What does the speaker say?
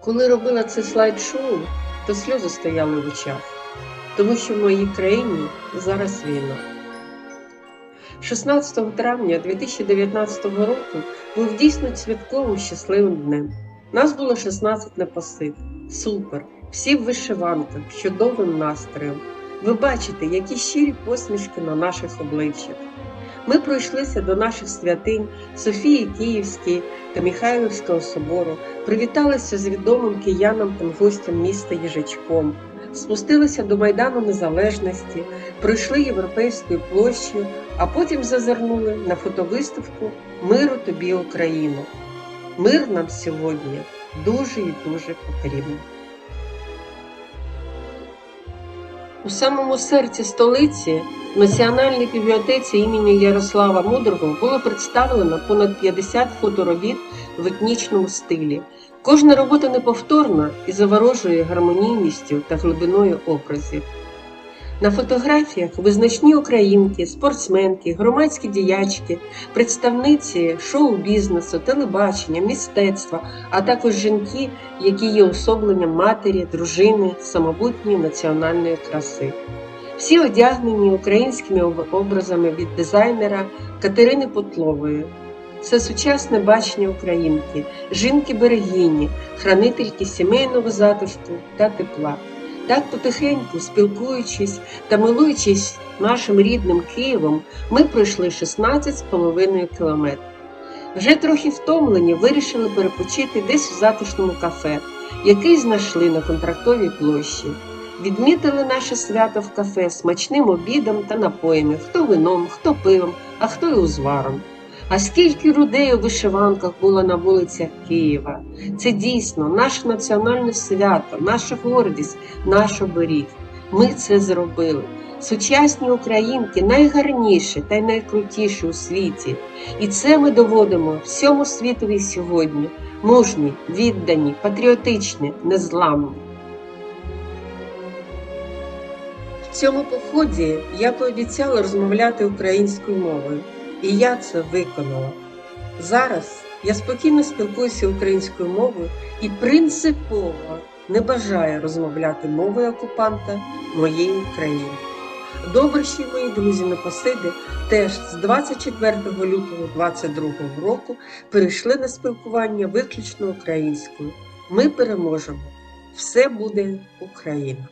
Коли робила це слайд-шоу, то сльози стояли в очах, тому що в моїй країні зараз війна. 16 травня 2019 року був дійсно святковим щасливим днем. Нас було 16 непосид. Супер! Всі в вишиванках, чудовим настроєм. Ви бачите, які щирі посмішки на наших обличчях. Ми пройшлися до наших святинь Софії Київської та Михайлівського собору, привіталися з відомим киянам та гостям міста Їжачком, спустилися до Майдану Незалежності, пройшли європейською площею, а потім зазирнули на фотовиставку Миру тобі, Україно. Мир нам сьогодні дуже і дуже потрібен. У самому серці столиці в Національній бібліотеці імені Ярослава Мудрого було представлено понад 50 фоторобіт в етнічному стилі. Кожна робота неповторна і заворожує гармонійністю та глибиною образів. На фотографіях визначні українки, спортсменки, громадські діячки, представниці шоу-бізнесу, телебачення, мистецтва, а також жінки, які є особленням матері, дружини, самобутньої національної краси. Всі одягнені українськими образами від дизайнера Катерини Потлової. Це сучасне бачення українки, жінки-берегині, хранительки сімейного затишку та тепла. Так потихеньку, спілкуючись та милуючись нашим рідним Києвом, ми пройшли 16,5 кілометрів. Вже трохи втомлені, вирішили перепочити десь в затишному кафе, який знайшли на контрактовій площі. Відмітили наше свято в кафе смачним обідом та напоями, хто вином, хто пивом, а хто й узваром. А скільки людей у вишиванках було на вулицях Києва. Це дійсно наше національне свято, наша гордість, наш оберіг. Ми це зробили. Сучасні українки найгарніші та й найкрутіші у світі. І це ми доводимо всьому світові сьогодні. Мужні, віддані, патріотичні, незламні. В цьому поході я пообіцяла розмовляти українською мовою, і я це виконала. Зараз я спокійно спілкуюся українською мовою і принципово не бажаю розмовляти мовою окупанта моєї країни. Добріші мої друзі Непосиди теж з 24 лютого 2022 року перейшли на спілкування виключно українською. Ми переможемо. Все буде Україна!